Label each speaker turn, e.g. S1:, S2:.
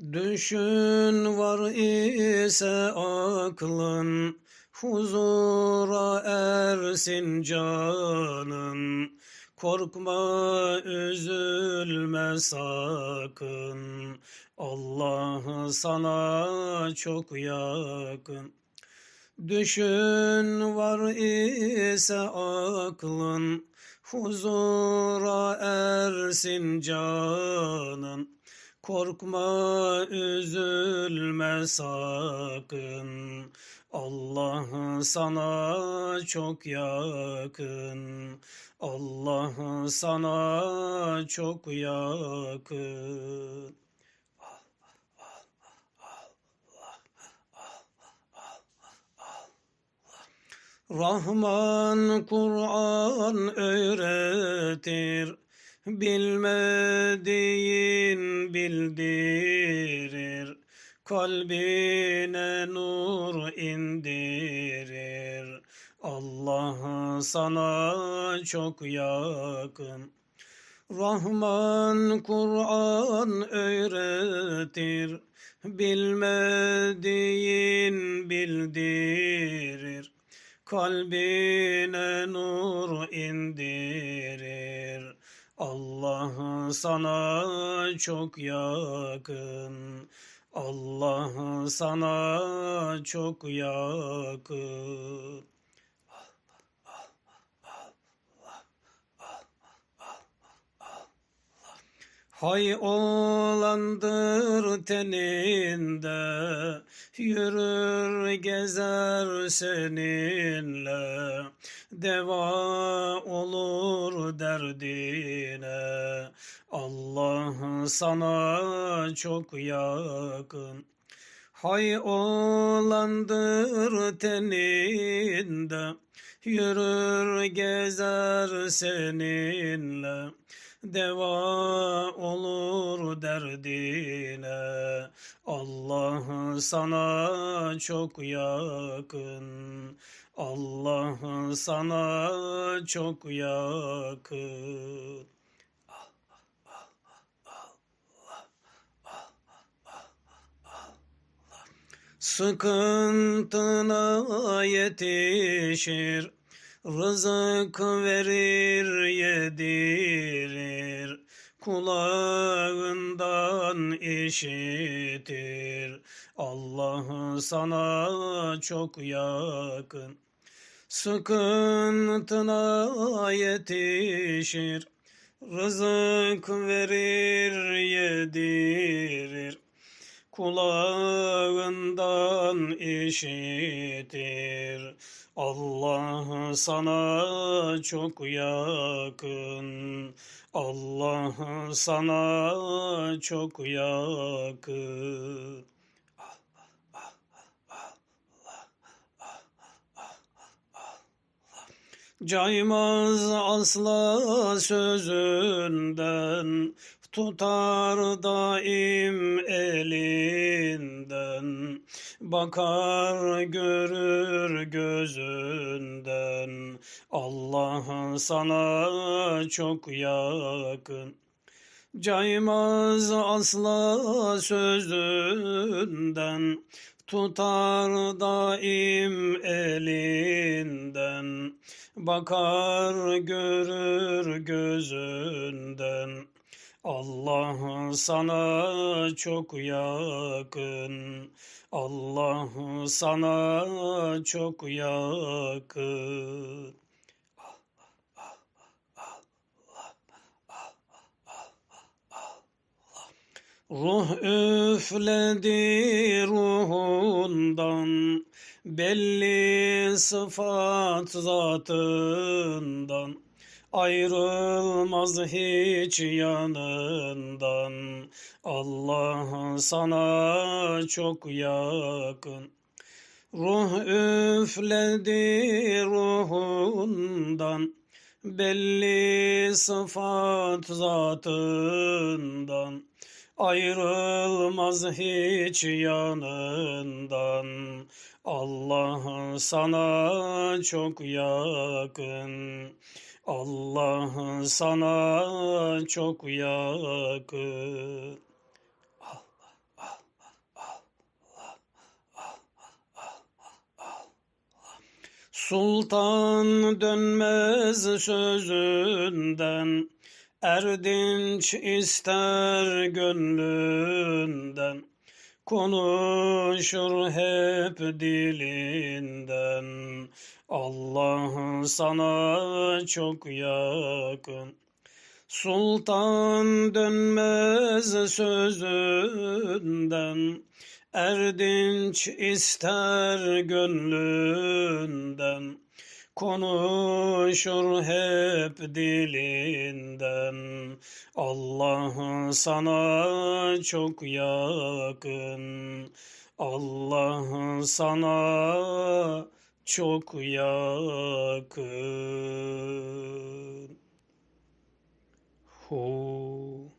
S1: Düşün var ise aklın, huzura ersin canın. Korkma, üzülme sakın. Allah sana çok yakın. Düşün var ise aklın, huzura ersin canın. Korkma, üzülme sakın. Allah sana çok yakın. Allah sana çok yakın. Rahman Kur'an öğretir, bilmediğin bildirir, kalbine nur indirir. Allah sana çok yakın. Rahman Kur'an öğretir, bilmediğin bildirir. Kalbine nur indirir. Allah sana çok yakın. Allah sana çok yakın. Hay olandır teninde, yürür gezer seninle, deva olur derdine. Allah sana çok yakın. Hay olandır teninde, yürür gezer seninle, deva olur derdine. Allah sana çok yakın. Allah sana çok yakın. Sıkıntına yetişir, rızık verir yedirir, kulağından işitir. Allah sana çok yakın. Sıkıntına yetişir, rızık verir yedirir, kulağından işitir. Allah sana çok yakın. Allah sana çok yakın. Caymaz asla sözünden, tutar daim elinden, bakar görür gözünden. Allah sana çok yakın. Caymaz asla sözünden, tutar daim elinden, bakar görür gözünden. Allah sana çok yakın. Allah sana çok yakın. Ruh üfledi ruhundan, belli sıfat zatından, ayrılmaz hiç yanından. Allah sana çok yakın. Ruh üfledi ruhundan, belli sıfat zatından, ayrılmaz hiç yanından. Allah sana çok yakın. Allah sana çok yakın. Sultan dönmez sözünden, erdinç ister gönlünden konuşur hep dilinden. Allah sana çok yakın. Sultan dönmez sözünden, erdinç ister gönlünden, konuşur hep dilinden. Allah sana çok yakın, Allah sana çok yakın. Hu